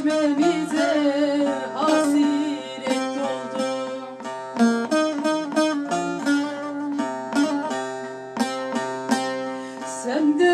çeşmemize hasiret doldu Sen de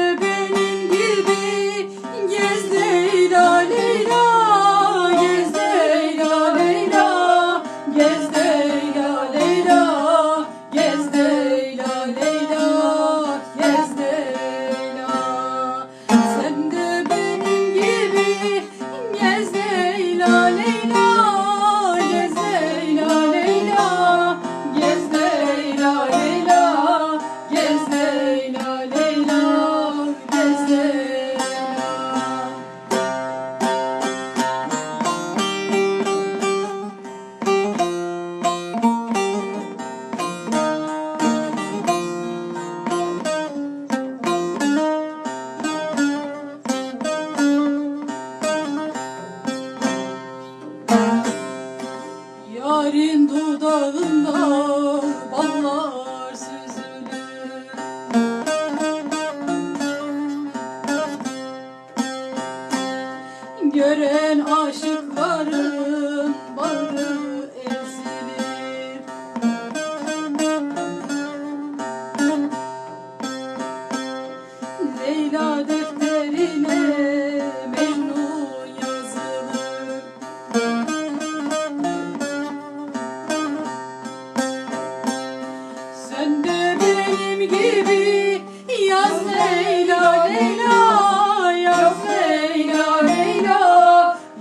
gibi. Yaz Leyla Leyla Yaz Leyla Leyla.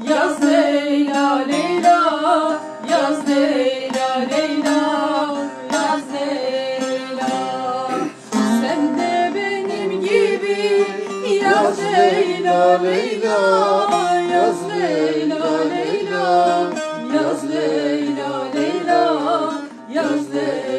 Yaz Leyla Leyla Yaz Leyla Leyla. Yaz Leyla. Sen de benim gibi yaz Leyla Leyla. Yaz Leyla Leyla. Yaz Leyla Leyla. Yaz Leyla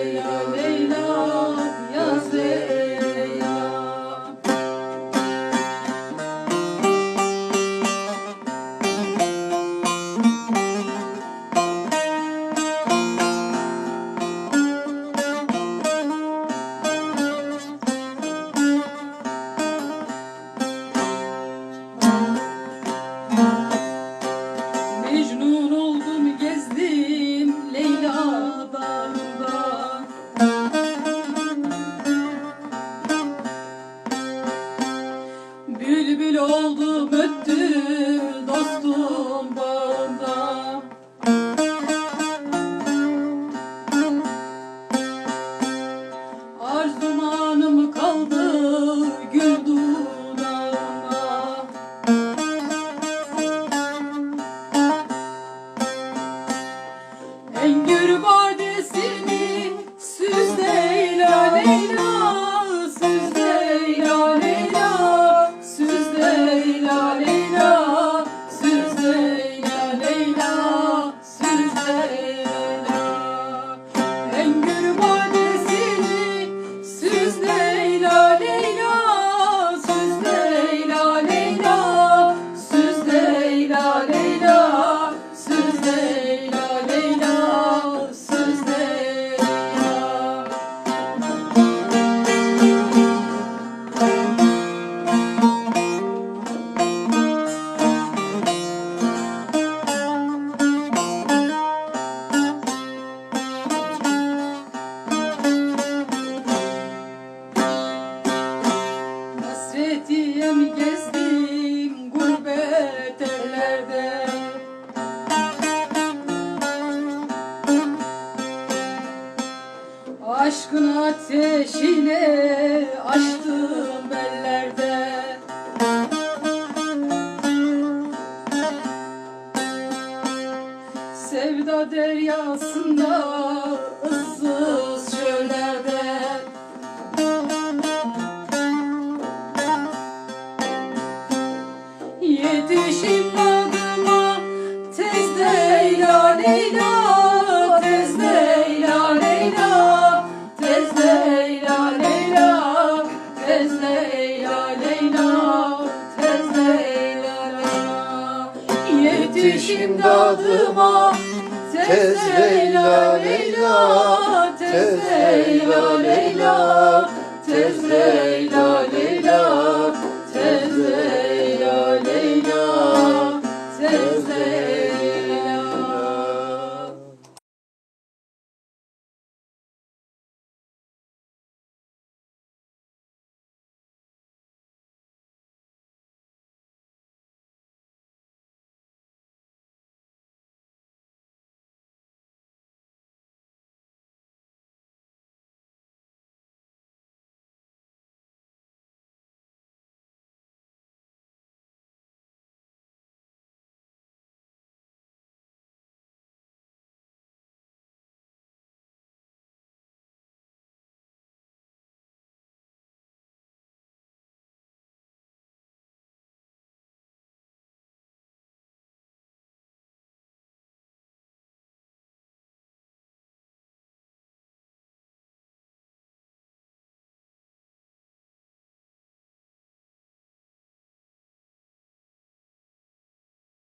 Aşkın ateşine açtım ellerde Sevda deryasında ıssız çöllerde. Yetişim adıma tez Leyla Leyla muradıma Tez Leyla Leyla Tez Leyla Leyla Tez Leyla Leyla.